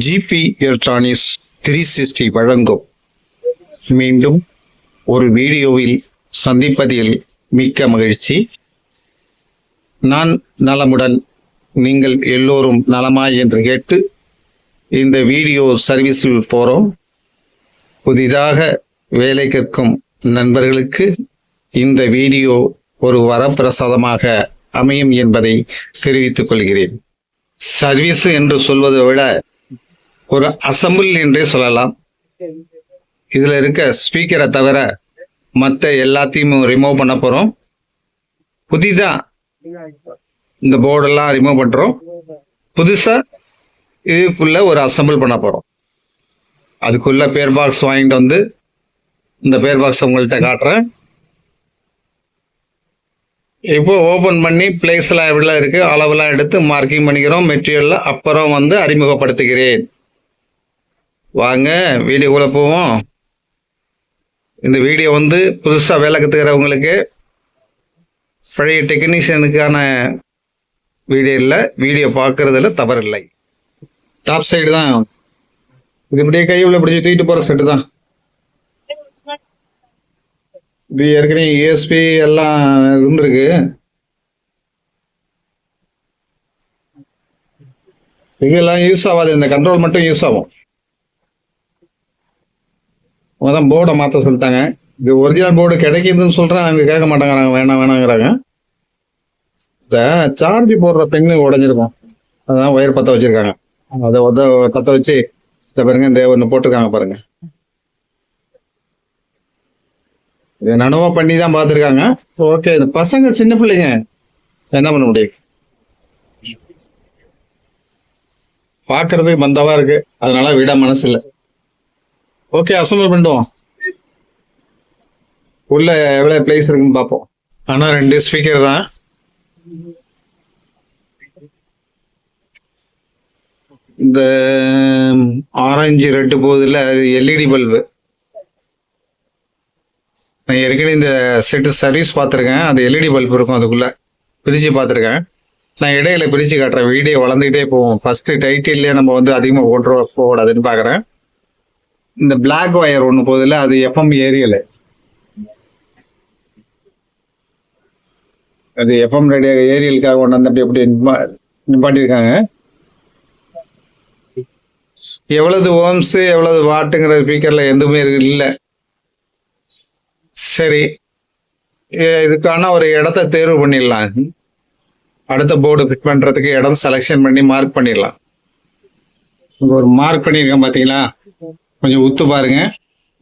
GB electronics three sixty வழங்கும். மீண்டும் ஒரு வீடியோவில் சந்திப்பதில் மிக்க மகிழ்ச்சி. நான் நலமுடன் நீங்கள் எல்லோரும் நலமா என்று கேட்டு இந்த வீடியோ சர்வீஸில் போகிறோம் புதிதாக வேலை கற்கும் நண்பர்களுக்கு இந்த வீடியோ ஒரு வரப்பிரசாதமாக அமையும் என்பதை தெரிவித்துக் கொள்கிறேன். சர்வீஸ் என்று சொல்வதை விட ஒரு அசம்பிள் என்றே சொல்லலாம். இதில் இருக்க ஸ்பீக்கரை தவிர மற்ற எல்லாத்தையும் ரிமூவ் பண்ண போகிறோம் புதிதாக இந்த போர்டெல்லாம் ரிமூவ் பண்ணுறோம் புதுசாக இதுக்குள்ளே ஒரு அசம்பிள் பண்ண போகிறோம் அதுக்குள்ள பேர் பாக்ஸ் வாங்கிட்டு வந்து இந்த பேர் பாக்ஸ் உங்கள்கிட்ட காட்டுறேன். இப்போ ஓப்பன் பண்ணி பிளேஸ்லாம் எப்படிலாம் இருக்குது அளவெல்லாம் எடுத்து மார்க்கிங் பண்ணிக்கிறோம். மெட்டீரியலில் அப்புறம் வந்து அறிமுகப்படுத்துகிறேன். வாங்க வீடியோக்குள்ளே போவோம். இந்த வீடியோ வந்து புதுசாக வேலை கற்றுக்கிறவங்களுக்கு பழைய டெக்னீஷியனுக்கான வீடியோ இல்லை வீடியோ பார்க்கறதுல தவறில்லை. டாப் சைடு தான். இது இப்படியே கை உள்ள பிடிச்சி தூக்கிட்டு போகிற செட்டு தான். இது ஏற்கனவே யூஎஸ்பி எல்லாம் இருந்திருக்கு. இதெல்லாம் யூஸ் ஆகாது. இந்த கண்ட்ரோல் மட்டும் யூஸ் ஆகும். அதான் போர்டை மாற்ற சொல்லிட்டாங்க. இது ஒரிஜினல் போர்டு கிடைக்குதுன்னு சொல்கிறேன் அவங்க கேட்க மாட்டேங்கிறாங்க. வேணாம் வேணாங்கிறாங்க. இந்த சார்ஜ் போடுற பெண்ணு உடஞ்சிருக்கும். அதான் ஒயர் பற்ற வச்சுருக்காங்க. அதை வந்து பற்ற வச்சு இந்த பாருங்க இந்த ஒன்று போட்டிருக்காங்க பாருங்க. இது நனவா பண்ணி தான் பார்த்துருக்காங்க. ஓகே இந்த பசங்க சின்ன பிள்ளைங்க என்ன பண்ண முடியும்? பார்க்கறதுக்கு மந்தவா இருக்கு. அதனால விட மனசு இல்லை ஓகே அசம்பிள் பண்ணுவோம் உள்ள எவ்வளவு பிளேஸ் இருக்குன்னு பார்ப்போம். ஆனா ரெண்டு ஸ்பீக்கர் தான். இந்த ஆரஞ்சு ரெட்டு போகுதுல அது எல்இடி பல்பு நான் ஏற்கனவே இந்த செட்டு சர்வீஸ் பார்த்துருக்கேன். அது எல்இடி பல்ப் இருக்கும் அதுக்குள்ள. பிரிச்சு பார்த்துருக்கேன். நான் இடையில பிரிச்சு காட்டுறேன். வீடியோ வளர்ந்துக்கிட்டே போவோம் ஃபர்ஸ்ட் டைட்டில்லே நம்ம வந்து அதிகமாக போட்டு போகக்கூடாதுன்னு பார்க்குறேன். இந்த பிளாக் ஒயர் ஒன்று போதில்ல அது எஃப்எம் ஏரியல். அது எஃப்எம் ரேடியோ ஏரியலுக்காக கொண்டு வந்து அப்படி அப்படி நிப்பா- நிப்பாட்டியிருக்காங்க. எவ்வளவு ஓம்ஸ் எவ்வளவு வாட்டுங்கிற ஸ்பீக்கர்ல எதுவுமே இல்லை. சரி. இதுக்கான ஒரு இடத்த தேர்வு பண்ணிடலாம். அடுத்த போர்டு ஃபிட் பண்றதுக்கு இடம் செலெக்ஷன் பண்ணி மார்க் பண்ணிடலாம். ஒரு மார்க் பண்ணியிருக்கேன் பார்த்தீங்களா கொஞ்சம் உத்து பாருங்க.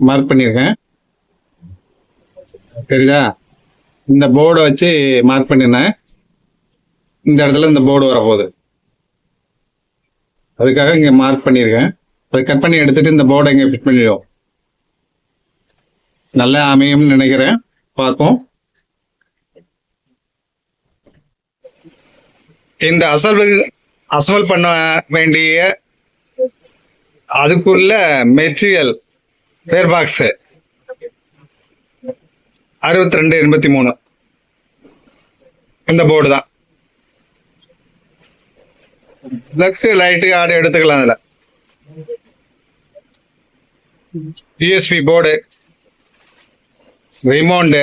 மார்க் பண்ணியிருக்கேன் சரிதா இந்த போர்டை வச்சு மார்க் பண்ணினேன். இந்த இடத்துல இந்த போர்டு வரப்போகுது. அதுக்காக இங்கே மார்க் பண்ணியிருக்கேன் அதை கட் பண்ணி எடுத்துட்டு இந்த போர்டை இங்கே ஃபிட் பண்ணிடுவோம். நல்லா அமையும்னு நினைக்கிறேன். பார்ப்போம். இந்த அசல் அசல் பண்ண வேண்டிய அதுக்குள்ள மெட்டீரியல் பேர் பாக்ஸ் அறுபத்தி ரெண்டு எண்பத்தி மூணு இந்த போர்டு தான். லெஃப்ட் லைட்டு ஆடு எடுத்துக்கலாம் அதுல. USB board remote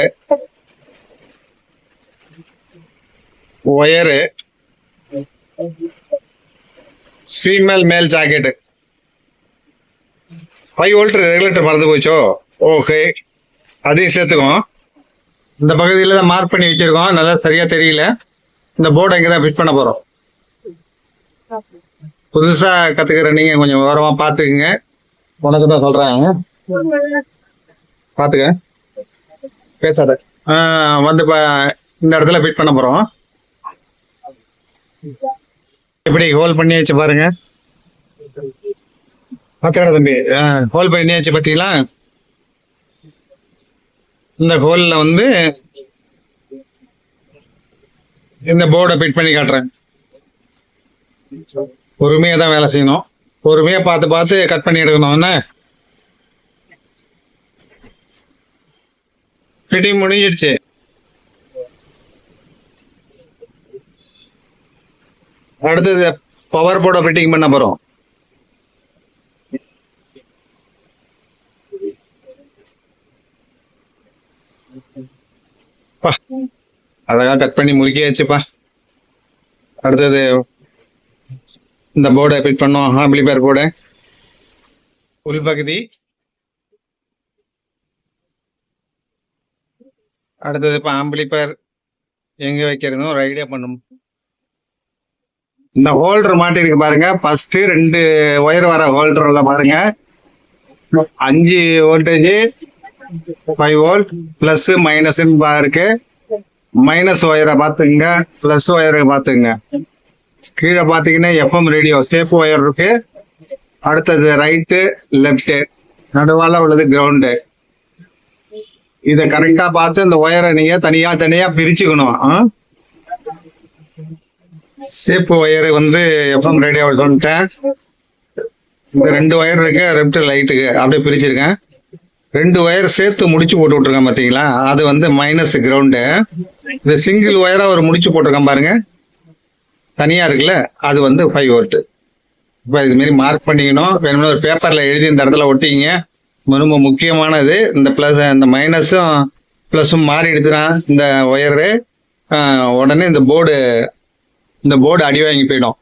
wire female male jacket five volt regulator மறந்து போச்சோ ஓகே அதையும் சேர்த்துக்கோம் இந்த பகுதியில் தான் மார்க் பண்ணி வச்சிருக்கோம். நல்லா சரியா தெரியல. இந்த போர்டை இங்கே தான் ஃபிட் பண்ண போகிறோம் புதுசா கத்துக்கிற நீங்க கொஞ்சம் விவரமா பாத்துக்குங்க உனக்கு தான் சொல்றாங்க பாத்துக்க பேசாத. வந்து இப்ப இந்த இடத்துல ஃபிட் பண்ண போறோம். இப்படி ஹோல் பண்ணி வச்சு பாருங்க. பாத்துக்கடா தம்பி. ஹோல் பண்ணி பார்த்தீங்களா? இந்த ஹோலில் வந்து இந்த போர்டை ஃபிட் பண்ணி காட்டுறேன். பொறுமையாக தான் வேலை செய்யணும். பொறுமையாக பார்த்து பார்த்து கட் பண்ணி எடுக்கணும். என்ன? ஃபிட்டிங் முடிஞ்சிடுச்சு. அடுத்தது பவர் போர்டை ஃபிட்டிங் பண்ண போகிறோம் அழகா கட் பண்ணி முறுக்கியாச்சுப்பா. அடுத்தது இந்த போர்டை ஃபிட் பண்ணோம் ஆம்பிளிஃபயர் போர்டு உள்பகுதி அடுத்தது இப்போ ஆம்பிளிஃபயர் எங்க வைக்கிறதும் ஒரு ஐடியா பண்ணும். இந்த ஹோல்டர் மாட்டிருக்கு பாருங்க. ஃபர்ஸ்ட் ரெண்டு ஒயர் வர ஹோல்டர்ல பாருங்க. அஞ்சு voltage five volt plus minus இருக்கு. மைனஸ் ஒயரை பார்த்துங்க பிளஸ் ஒயரை பார்த்துங்க கீழே பார்த்தீங்கன்னா எஃப்எம் ரேடியோ சேஃப் ஒயர் இருக்கு. அடுத்தது ரைட்டு லெஃப்ட்டு நடுவால் உள்ளது கிரவுண்டு இதை கரெக்டாக பார்த்து இந்த ஒயரை நீங்கள் தனியாக தனியாக பிரிச்சுக்கணும். சேப்பு ஒயர் வந்து எஃப்எம் ரேடியோ சொல்லிட்டேன். இந்த ரெண்டு ஒயர் இருக்கு லெஃப்ட் லைட்டுக்கு அப்படியே பிரிச்சிருக்கேன் ரெண்டு ஒயர் சேர்த்து முடிச்சு போட்டு விட்டுருக்கேன் பார்த்தீங்களா? அது வந்து மைனஸ் கிரவுண்டு இந்த சிங்கிள் ஒயராக ஒரு முடிச்சு போட்டிருக்கேன் பாருங்க. தனியாக இருக்குல்ல? அது வந்து ஃபைவ் வோல்ட் இப்போ இதுமாரி மார்க் பண்ணிக்கணும். வேணும்னா ஒரு பேப்பரில் எழுதி இந்த இடத்துல ஒட்டிக்கிங்க. ரொம்ப முக்கியமானது. இந்த ப்ளஸ் இந்த மைனஸும் ப்ளஸும் மாறி எடுத்துனா இந்த ஒயரு உடனே இந்த போர்டு இந்த போர்டு அடி வாங்கி போயிடும்.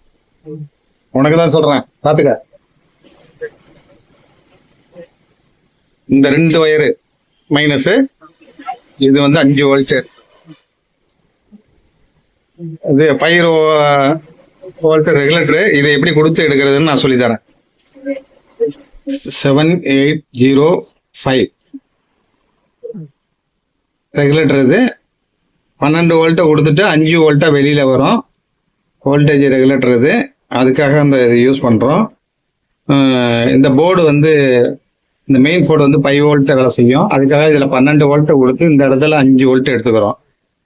உனக்கு தான் சொல்கிறேன் பார்த்துக்க இந்த ரெண்டு ஒயரு மைனஸ் இது வந்து அஞ்சு வோல்ட்டு இது ஃபைவ் வோல்ட் ரெகுலேட்டர் இதை எப்படி கொடுத்து எடுக்கிறதுன்னு நான் சொல்லித்தரேன். Seven eight zero five regulator இது. பன்னெண்டு வோல்ட்டை கொடுத்துட்டு அஞ்சு வோல்ட்டாக வெளியில் வரும். வோல்டேஜ் ரெகுலேட்டர் இது. அதுக்காக அந்த இது யூஸ் பண்ணுறோம் இந்த போர்டு வந்து இந்த மெயின் போர்டு வந்து ஃபைவ் வோல்ட் வேலை செய்யும். அதுக்காக இதில் பன்னெண்டு வோல்ட்டை கொடுத்து இந்த இடத்துல அஞ்சு வோல்ட் எடுத்துக்கிறோம்.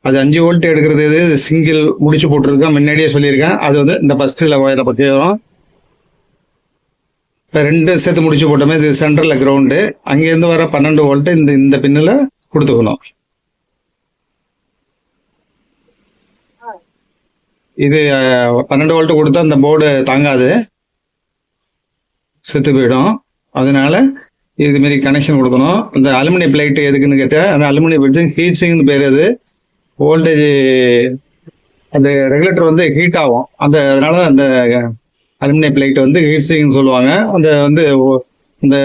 அது அஞ்சு வோல்ட் எடுக்கிறது இது சிங்கிள் முடிச்சு போட்டிருக்கேன். முன்னாடியே சொல்லியிருக்கேன். அது வந்து இந்த ஃபஸ்ட்டில் ஒயரை பற்றி வரும். இப்போ ரெண்டு சேர்த்து முடிச்சு போட்டோமே இது சென்டரில் கிரவுண்டு அங்கேருந்து வர பன்னெண்டு வோல்ட்டு இந்த இந்த பின்னில் கொடுத்துக்கணும். இது பன்னெண்டு வோல்ட்டு கொடுத்தா அந்த போர்டு தாங்காது. செத்து போயிடும். அதனால இது கனெக்ஷன் கொடுக்கணும். இந்த அலுமினிய பிளேட்டு எதுக்குன்னு கேட்டால் அந்த அலுமினிய பிளேட்டு ஹீட்ஸிங்னு பேர் அது. வோல்டேஜ் அந்த ரெகுலேட்டர் வந்து ஹீட் ஆகும். அந்த அதனால அந்த அலுமினிய பிளேட் வந்து ஹீட்ஸிங்னு சொல்லுவாங்க. அந்த வந்து இந்த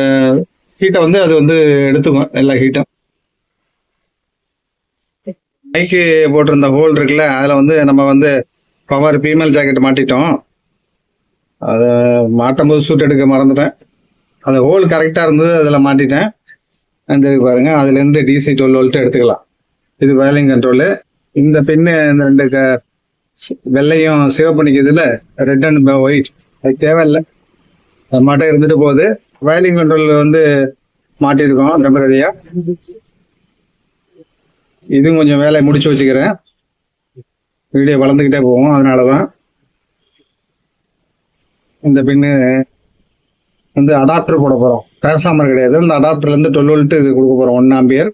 ஹீட்டை வந்து அது வந்து எடுத்துக்கும் எல்லா ஹீட்டும் மைக்கு போட்டிருந்த ஹோல் இருக்குல்ல அதில் வந்து நம்ம வந்து பவர் ஃபீமேல் ஜாக்கெட் மாட்டிட்டோம். அதை மாட்டும் போது சூட் எடுக்க மறந்துட்டேன். அந்த ஹோல் கரெக்டாக இருந்தது அதில் மாட்டிட்டேன். அந்த பாருங்க அதுலேருந்து டிசி டுவெல் வோல்ட்டு எடுத்துக்கலாம். இது வயலிங் கண்ட்ரோலு இந்த பின்னு இந்த ரெண்டு க- வெள்ளையும் சிவப்பு நிற்கிறதுல ரெட் அண்ட் ஒயிட் அது தேவையில்லை. அது மாட்டே இருந்துட்டு போகுது. வயலிங் கண்ட்ரோல் வந்து மாட்டியிருக்கோம் டெம்பரரியாக இதுவும் கொஞ்சம் வேலையை முடிச்சு வச்சுக்கிறேன். வீடியோ வளர்ந்துக்கிட்டே போகும் அதனால தான் இந்த பின்னு வந்து அடாப்டர் போட போகிறோம் டிரான்ஸ்ஃபார்மர் கிடையாது. அந்த அடாப்டர்லேருந்து டுவெல் வோல்ட்டு இது கொடுக்க போகிறோம் ஒன் ஆம்பியர்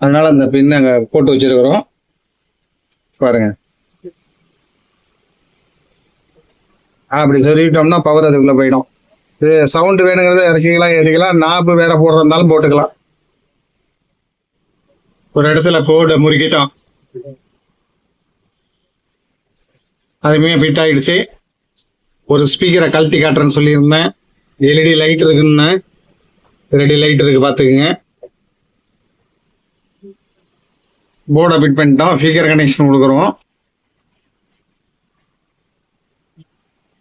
அதனால் அந்த பின் அங்கே போட்டு வச்சிருக்கிறோம். பாருங்க. அப்படி சொல்லிட்டோம்னா பவர் அதுக்குள்ளே போயிடும். இது சவுண்டு வேணுங்கிறத இறக்கிக்கலாம் ஏறிக்கலாம். நாப்பு வேற போடுறதாலும் போட்டுக்கலாம். ஒரு இடத்துல கோடை முறுக்கிட்டோம். அதுமே ஃபிட் ஆயிடுச்சு. ஒரு ஸ்பீக்கரை கழட்டி காட்டுறேன்னு சொல்லியிருந்தேன். எல்இடி லைட் இருக்குன்னு. ரெடி லைட் இருக்கு பார்த்துக்குங்க. போர்டை பிட் பண்ணிட்டோம். ஸ்பீக்கர் கனெக்ஷன் கொடுக்குறோம்.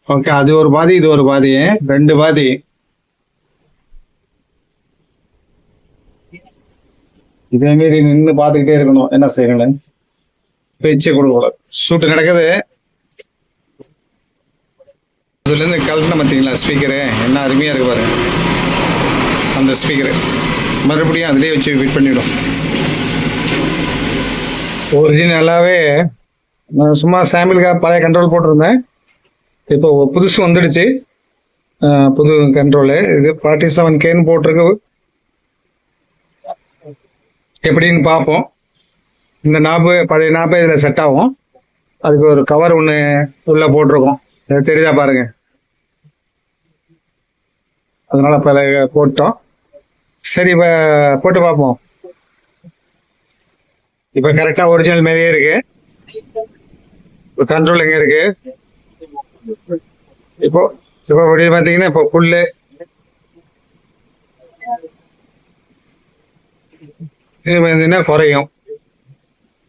ஓகே அது ஒரு பாதி இது ஒரு பாதி. ரெண்டு பாதி. இதே மாரி நின்று பார்த்துக்கிட்டே இருக்கணும். என்ன செய்யணும் பேச்சு கொடுக்கல சூட்டு நடக்குது. அதுலேருந்து கலட்டின பார்த்தீங்களா ஸ்பீக்கரு என்ன அருமையாக இருக்கு பாருங்க அந்த ஸ்பீக்கரு மறுபடியும் அதிலே வச்சு ஃபிட் பண்ணிவிடும் ஒரிஜினலாகவே நான் சும்மா சாம்பிளுக்காக பழைய கண்ட்ரோல் போட்டிருந்தேன். இப்போ புதுசு வந்துடுச்சு. புது கண்ட்ரோலு இது ஃபார்ட்டி செவன் கேன்னு போட்டிருக்கு. எப்படின்னு பார்ப்போம். இந்த நாப்பு பழைய நாப்பு இதில் செட் ஆகும். அதுக்கு ஒரு கவர் ஒன்று உள்ளே போட்டிருக்கோம். தெரியுதா பாருங்கள் அதனால பல போட்டோம். சரி இப்போ போட்டு பார்ப்போம். இப்போ கரெக்டா ஒரிஜினல் மாதிரியே இருக்கு. இப்போ கண்ட்ரோல் எங்க இருக்கு. இப்போ இப்போ அப்படி பார்த்தீங்கன்னா இப்போ புல்லு இது பார்த்தீங்கன்னா குறையும்.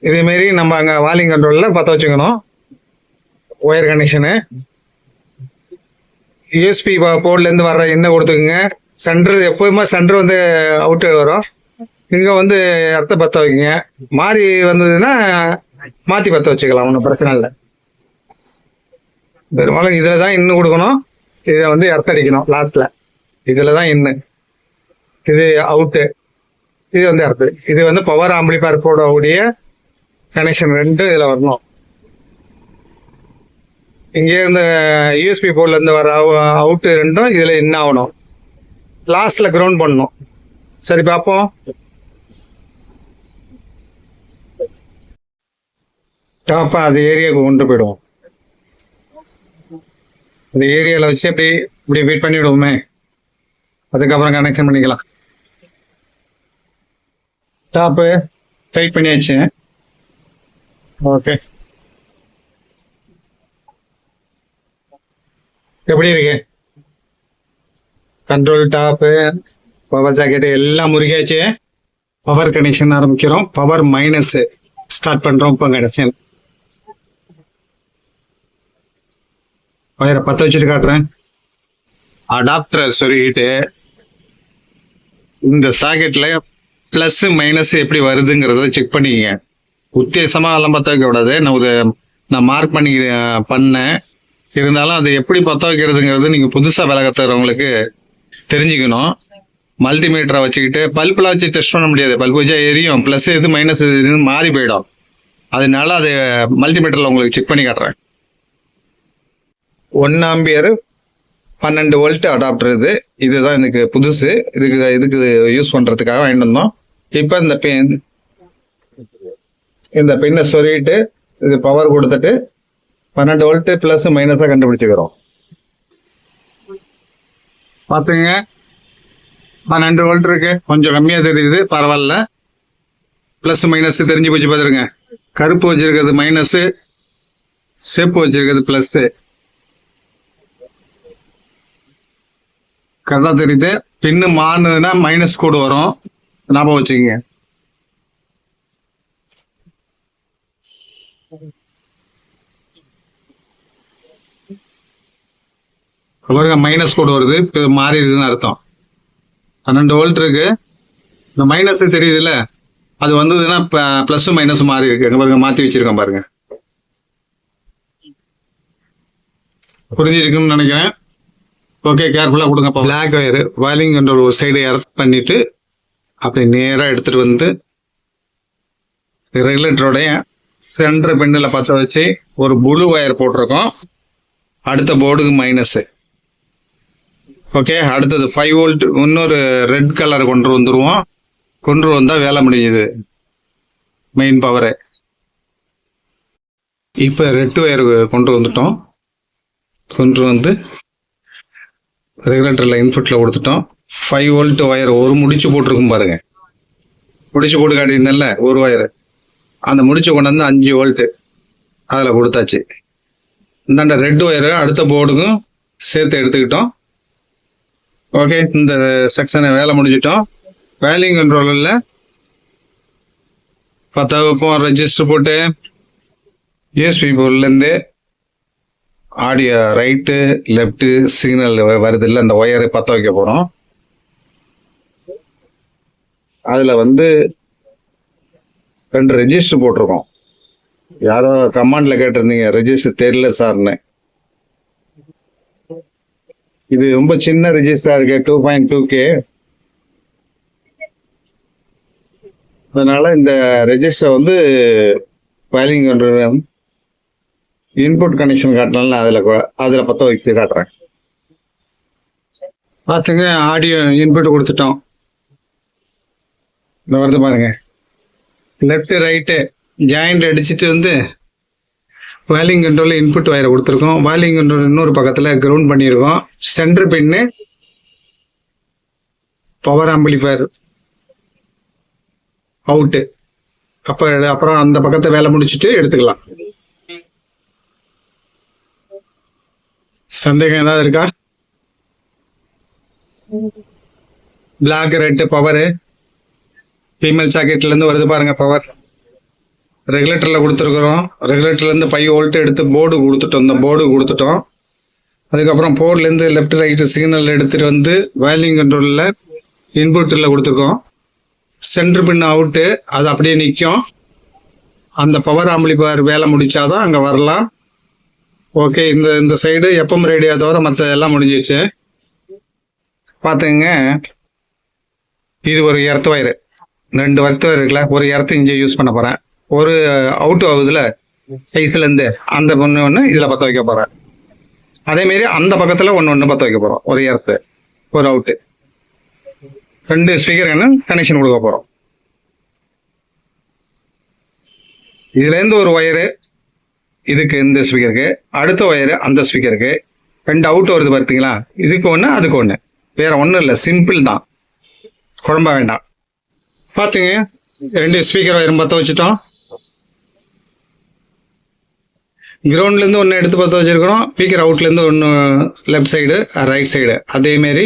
இதே மாதிரி நம்ம அங்கே வாலிங் கண்ட்ரோலில் பற்ற வச்சுக்கணும். ஒயர் கனெக்ஷனு யூஎஸ்பி போர்ட்லேருந்து வர்ற எண்ணெய் கொடுத்துக்குங்க. சென்டர் எப்போதுமே சென்டர் வந்து அவுட்டு வரும். இங்கே வந்து இடத்த பற்ற வைக்குங்க மாறி வந்ததுன்னா மாற்றி பற்ற வச்சுக்கலாம் ஒன்றும் பிரச்சனை இல்லை. பெரும்பாலும் இதில் தான் இன்னும் கொடுக்கணும். இதை வந்து அடிக்கணும் லாஸ்ட்டில் இதில் தான் இன்னு இது அவுட்டு இது வந்து அர்த்தம் இது வந்து பவர் ஆம்பிளிஃபயர் போடக்கூடிய கனெக்ஷன் ரெண்டு இதில் வரணும். இங்கே இந்த யூஎஸ்பி போர்ட்லேருந்து வர அவுட்டு ரெண்டும் இதில் என்ன ஆகணும். லாஸ்ட்டில் கிரவுண்ட் பண்ணணும். சரி பார்ப்போம். டாப்பாக அது ஏரியாவுக்கு கொண்டு போயிடுவோம். அந்த ஏரியாவில் வச்சு அப்படி இப்படி வெயிட் பண்ணிவிடுவோமே அதுக்கப்புறம் கனெக்ஷன் பண்ணிக்கலாம். டாப்பு டைட் பண்ணியாச்சு. ஓகே எப்படி இருக்கு? கண்ட்ரோல் டாப்பு பவர் ஜாக்கெட் எல்லாம் முருகியாச்சு. பவர் கனெக்ஷன் ஆரம்பிக்கிறோம். பவர் மைனஸ் ஸ்டார்ட் பண்றோம். இப்போ கனெக்ஷன் வயரை பத்த வச்சுட்டு காட்டுறேன். அடாப்டர் சொல்லிட்டு இந்த சாக்கெட்ல பிளஸ் மைனஸ் எப்படி வருதுங்கிறத செக் பண்ணிக்கங்க. உத்தேசமா எல்லாம் பத்த வைக்க கூடாது நான் ஒரு நான் மார்க் பண்ணி பண்ணேன். இருந்தாலும் அது எப்படி பற்ற வைக்கிறதுங்கிறது நீங்கள் புதுசாக விலக தரவங்களுக்கு தெரிஞ்சுக்கணும். மல்டிமீட்டரை வச்சுக்கிட்டு பல்புல வச்சு டெஸ்ட் பண்ண முடியாது. பல்ப் வச்சா எரியும். ப்ளஸ் எது மைனஸ் எதுன்னு மாறி போயிடும். அதனால அது மல்டிமீட்டரில் உங்களுக்கு செக் பண்ணி காட்டுறேன். ஒன் ஆம்பியர் பன்னெண்டு வோல்ட் அடாப்டர் இது. இதுதான் எனக்கு புதுசு. இதுக்கு இதுக்கு யூஸ் பண்ணுறதுக்காக வாங்கிட்டு வந்தோம். இப்போ இந்த பின் இந்த பின்னை சொருகிட்டு இது பவர் கொடுத்துட்டு பன்னெண்டு வோல்ட் பிளஸ் மைனஸாக கண்டுபிடிச்சிக்கிறோம். பார்த்துங்க பன்னெண்டு வோல்ட் இருக்கு. கொஞ்சம் கம்மியா தெரியுது. பரவாயில்ல. பிளஸ் மைனஸ் தெரிஞ்சு போச்சு பார்த்துருங்க கருப்பு வச்சிருக்கிறது மைனஸ் செப்பு வச்சிருக்கிறது பிளஸ் கரெக்டா தெரியுது. பின்னு மாறுனதுன்னா மைனஸ் கோடு வரும். ஞாபகம் வச்சுக்கோங்க. பாருங்க மைனஸ் கூட வருது. இப்போ மாறிடுதுன்னு அர்த்தம். பன்னெண்டு வோல்ட் இருக்கு. இந்த மைனஸ் தெரியுதுல்ல? அது வந்ததுன்னா பிளஸ் மைனஸ் மாறி இருக்கு. பாருங்க மாத்தி வச்சிருக்கேன் பாருங்க. புரிஞ்சிருக்குன்னு நினைக்கிறேன். ஓகே கேர்ஃபுல்லா கொடுங்க பிளாக் ஒயர் வயலிங் கண்ட்ரோல் ஒரு சைடு எர்த் பண்ணிட்டு அப்படி நேராக எடுத்துட்டு வந்து ரெகுலேட்டரோடைய சென்டர் பெண்ணில் பற்ற வச்சு ஒரு ப்ளூ ஒயர் போட்டிருக்கோம். அடுத்த போர்டுக்கு மைனஸு ஓகே அடுத்தது ஃபைவ் வோல்ட் இன்னொரு ரெட் கலர் கொண்டு வந்துடுவோம் கொண்டு வந்தால் வேலை முடிஞ்சுது. மெயின் பவரு இப்போ ரெட் ஒயர் கொண்டு வந்துட்டோம். கொண்டு வந்து ரெகுலேட்டரில் இன்புட்டில் கொடுத்துட்டோம். ஃபைவ் வோல்ட் ஒயர் ஒரு முடிச்சு போட்டிருக்கும் பாருங்க. முடிச்சு போட்டு காட்டியிருந்தேன்ல ஒரு ஒயர் அந்த முடிச்சு கொண்டு வந்து அஞ்சு வோல்ட்டு அதில் கொடுத்தாச்சு. இந்தாண்ட ரெட் ஒயரு அடுத்த போர்டுக்கும் சேர்த்து எடுத்துக்கிட்டோம். ஓகே இந்த செக்ஷனை வேலை முடிஞ்சிட்டோம். வேலிங் கண்ட்ரோலில் பத்தாவப்போம் ரெஜிஸ்டர் போட்டு யூஎஸ்பி போர்ட்லேருந்து ஆடியோ ரைட்டு லெஃப்ட்டு சிக்னல் வருது இல்லை அந்த ஒயரை பற்ற வைக்க போகிறோம் அதில் வந்து ரெண்டு ரெஜிஸ்டர் போட்டிருக்கோம். யாரோ கமாண்டில் கேட்டிருந்தீங்க ரெஜிஸ்டர் தெரியல சார்னு. இது ரொம்ப சின்ன ரெஜிஸ்டரா இருக்கு டூ பாயிண்ட் டூ கே அதனால இந்த ரெஜிஸ்டர் வந்து ஃபைலிங் இன்புட் கனெக்ஷன் காட்டலாம் அதில் அதில் பற்ற வைக்க காட்டுறேன். பார்த்துங்க ஆடியோ இன்புட் கொடுத்துட்டோம். இந்த வருது பாருங்க. லெஃப்ட் ரைட்டு ஜாயிண்ட் அடிச்சுட்டு வந்து வேலிங் கண்ட்ரோல் இன்புட் வயரை கொடுத்துருக்கோம். வாலிங் கண்ட்ரோல் இன்னொரு பக்கத்தில் கிரவுண்ட் பண்ணியிருக்கோம். Centre pin power amplifier out அப்போ அப்புறம் அந்த பக்கத்தை வேலை முடிச்சுட்டு எடுத்துக்கலாம். சந்தேகம் ஏதாவது இருக்கா? பிளாக் ரெட்டு பவரு ஃபீமேல் சாக்கெட்லேருந்து வருது பாருங்க பவர் ரெகுலேட்டரில் கொடுத்துருக்குறோம். ரெகுலேட்டர்லேருந்து ஃபைவ் வோல்ட் எடுத்து போர்டு கொடுத்துட்டோம். இந்த போர்டு கொடுத்துட்டோம். அதுக்கப்புறம் போர்ட்ல லெஃப்ட் ரைட்டு சிக்னல் எடுத்துகிட்டு வந்து வயலிங் கண்ட்ரோலில் இன்புட்டில் கொடுத்துருக்கோம். சென்டர் பின் அவுட்டு அது அப்படியே நிற்கும் அந்த பவர் ஆம்பிளிஃபயர் வேலை முடித்தாதான் அங்கே வரலாம். ஓகே இந்த இந்த சைடு எப்பம் ரேடியோ தவிர மற்ற எல்லாம் முடிஞ்சிருச்சு. பார்த்துங்க இது ஒரு எர்த் ஒயரு ரெண்டு எர்த் வயர் இருக்குல்ல ஒரு எர்த்து இங்கே யூஸ் பண்ண போகிறேன் ஒரு அவுட் ஆகுதுல ஐஸ்லேருந்து அந்த ஒன்று ஒன்று இதில் பற்ற வைக்க போகிறேன் அதேமாரி அந்த பக்கத்தில் ஒன்று ஒன்று பற்ற வைக்க போகிறோம் ஒரு எர்த்து ஒரு அவுட்டு ரெண்டு ஸ்பீக்கர் கனெக்ஷன் கொடுக்க போகிறோம் இதுலேருந்து ஒரு ஒயரு இதுக்கு இந்த ஸ்பீக்கருக்கு அடுத்த ஒயரு அந்த ஸ்பீக்கருக்கு ரெண்டு அவுட் வருது பார்த்தீங்களா? இதுக்கு ஒன்று அதுக்கு ஒன்று வேற ஒன்றும் இல்லை சிம்பிள் தான். குழம்ப வேண்டாம். பார்த்துங்க ரெண்டு ஸ்பீக்கர் ஒயரும் பற்ற வச்சுட்டோம். கிரவுண்ட்லேருந்து ஒன்று எடுத்து பற்ற வச்சுருக்கணும். ஸ்பீக்கர் அவுட்லேருந்து ஒன்று லெஃப்ட் சைடு ரைட் சைடு அதேமாரி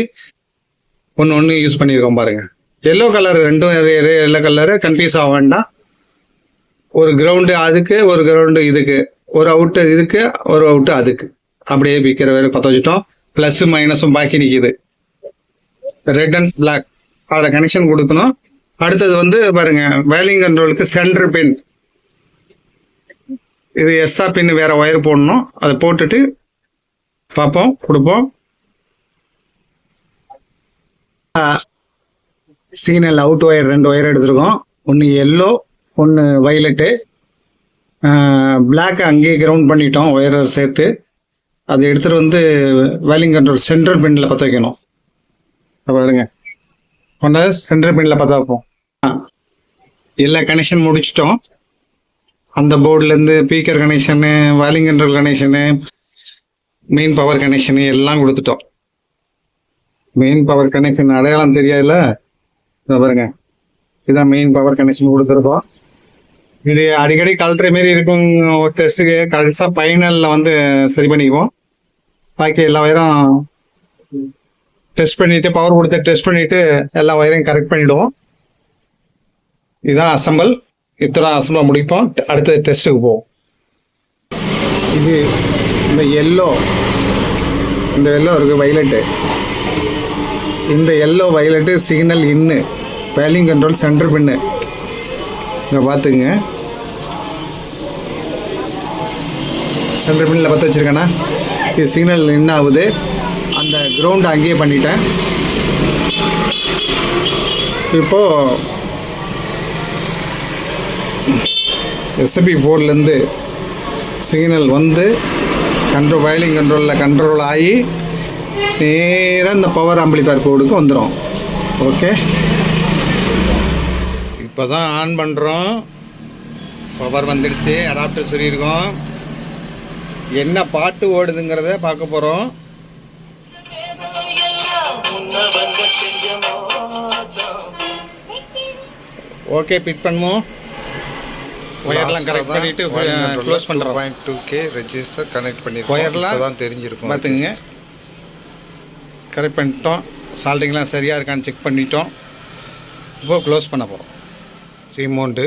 ஒன்று ஒன்று யூஸ் பண்ணியிருக்கோம் பாருங்கள் எல்லோ கலர் ரெண்டும் எல்லோ கலரு கன்ஃபியூஸ் ஆக வேண்டாம். ஒரு கிரவுண்டு அதுக்கு ஒரு கிரவுண்டு இதுக்கு. ஒரு அவுட்டு இதுக்கு ஒரு அவுட்டு அதுக்கு. அப்படியே விற்கிற வேறு பற்ற வச்சுட்டோம். ப்ளஸ்ஸு மைனஸும் பாக்கி நிற்கிது ரெட் அண்ட் பிளாக் அதில் கனெக்ஷன் கொடுக்கணும். அடுத்தது வந்து பாருங்க வேலிங் கண்ட்ரோலுக்கு சென்டர் பின் இது எஸ்ஆ பின் வேற ஒயர் போடணும். அதை போட்டுட்டு பார்ப்போம் கொடுப்போம். சிக்னல் அவுட் ஒயர் ரெண்டு ஒயர் எடுத்திருக்கோம். ஒன்று எல்லோ ஒன்று வைலட்டு பிளாக் அங்கேயே கிரவுண்ட் பண்ணிட்டோம் ஒயரை சேர்த்து. அதை எடுத்துகிட்டு வந்து வயலிங் கண்ட்ரோல் சென்ட்ரல் பின்னில் பற்ற வைக்கணும். பாருங்க. கொண்டாந்து சென்ட்ரல் பின்னில் பற்ற வைப்போம். ஆ. எல்லா கனெக்ஷன் முடிச்சிட்டோம். அந்த போர்டுலேருந்து speaker connection whaling control connection main power connection எல்லாம் கொடுத்துட்டோம். மெயின் பவர் கனெக்ஷன் அடையாளம் தெரியாதுல்ல? பாருங்க. இதுதான் மெயின் பவர் கனெக்ஷன் கொடுத்துருக்கோம். இது அடிக்கடி கழட்டுற மாரி இருக்கும். ஒரு டெஸ்ட்டுக்கு கடைசியாக ஃபைனலில் வந்து சரி பண்ணிக்குவோம். பாக்கி எல்லா வயரும் டெஸ்ட் பண்ணிட்டு பவர் கொடுத்து டெஸ்ட் பண்ணிட்டு எல்லா வயரையும் கரெக்ட் பண்ணிடுவோம். இதுதான் அசம்பிள் இத்தனை அசமாக முடிப்போம். அடுத்த டெஸ்ட்டுக்கு போவோம். இது இந்த எல்லோ இந்த எல்லோ இருக்குது வைலட்டு இந்த எல்லோ வைலட்டு சிக்னல் இன்னு வேலிங் கண்ட்ரோல் சென்டர் பின்னு இங்கே பார்த்துங்க சென்டர் பின்னில் பற்ற வச்சுருக்கேண்ணா இது சிக்னல் என்ன ஆகுது. அந்த கிரவுண்ட் அங்கேயே பண்ணிட்டேன். இப்போது எஸ்எபி ஃபோர்லேருந்து சிக்னல் வந்து கண்ட்ரோல் வயலிங் கண்ட்ரோலில் கண்ட்ரோல் ஆகி நேராக இந்த பவர் ஆம்பிளிஃபயர் கோடுக்கு வந்துடும் ஓகே இப்போ தான் ஆன் பண்ணுறோம் பவர் வந்துடுச்சு. அடாப்டர் சொல்லியிருக்கோம். என்ன பாட்டு ஓடுதுங்கிறத பார்க்க போகிறோம் ஓகே பிட் பண்ணுவோம். ஒயர்லாம் கரெக்ட் பண்ணிட்டு க்ளோஸ் பண்ணுறோம் point two K register connect பண்ணிருக்கோம். ஒயர்லாம் தான் தெரிஞ்சிருக்கும் பார்த்துங்க. கரெக்ட் பண்ணிட்டோம். சால்ட்டிங்லாம் சரியாக இருக்கான்னு செக் பண்ணிட்டோம். இப்போ க்ளோஸ் பண்ண போகிறோம் ரிமோண்டு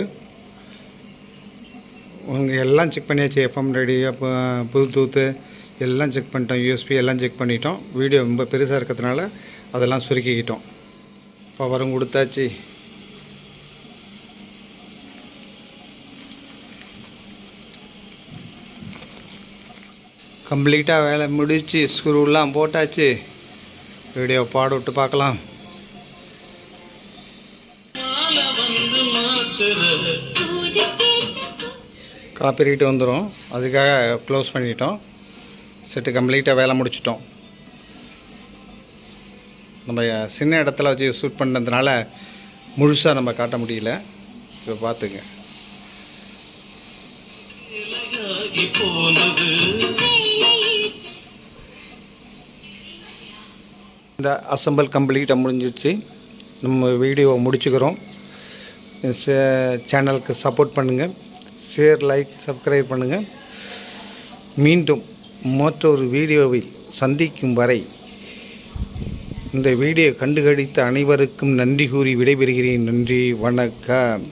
உங்கள் எல்லாம் செக் பண்ணியாச்சு எஃப்எம் ரெடி அப்போ ப்ளூடூத்து எல்லாம் செக் பண்ணிட்டோம் யூஎஸ்பி எல்லாம் செக் பண்ணிட்டோம். வீடியோ ரொம்ப பெருசாக இருக்கிறதுனால அதெல்லாம் சுருக்கிக்கிட்டோம். பவரும் கொடுத்தாச்சு. கம்ப்ளீட்டாக வேலை முடிச்சு ஸ்க்ரூலாம் போட்டாச்சு. வீடியோ பாட விட்டு பார்க்கலாம். காப்பிரிட்டு வந்துடும் அதுக்காக க்ளோஸ் பண்ணிட்டோம். செட்டு கம்ப்ளீட்டாக வேலை முடிச்சிட்டோம். நம்ம சின்ன இடத்துல வச்சு ஷூட் பண்ணதுனால முழுசாக நம்ம காட்ட முடியல. இப்போ பார்த்துங்க. இந்த அசம்பிள் கம்ப்ளீட்டாக முடிஞ்சிடுச்சு. நம்ம வீடியோவை முடிச்சுக்கிறோம். சேனலுக்கு சப்போர்ட் பண்ணுங்கள் ஷேர் லைக் சப்ஸ்கிரைப் பண்ணுங்கள் மீண்டும் மற்றொரு வீடியோவில் சந்திக்கும் வரை இந்த வீடியோ கண்டுகளித்த அனைவருக்கும் நன்றி கூறி விடைபெறுகிறேன். நன்றி வணக்கம்.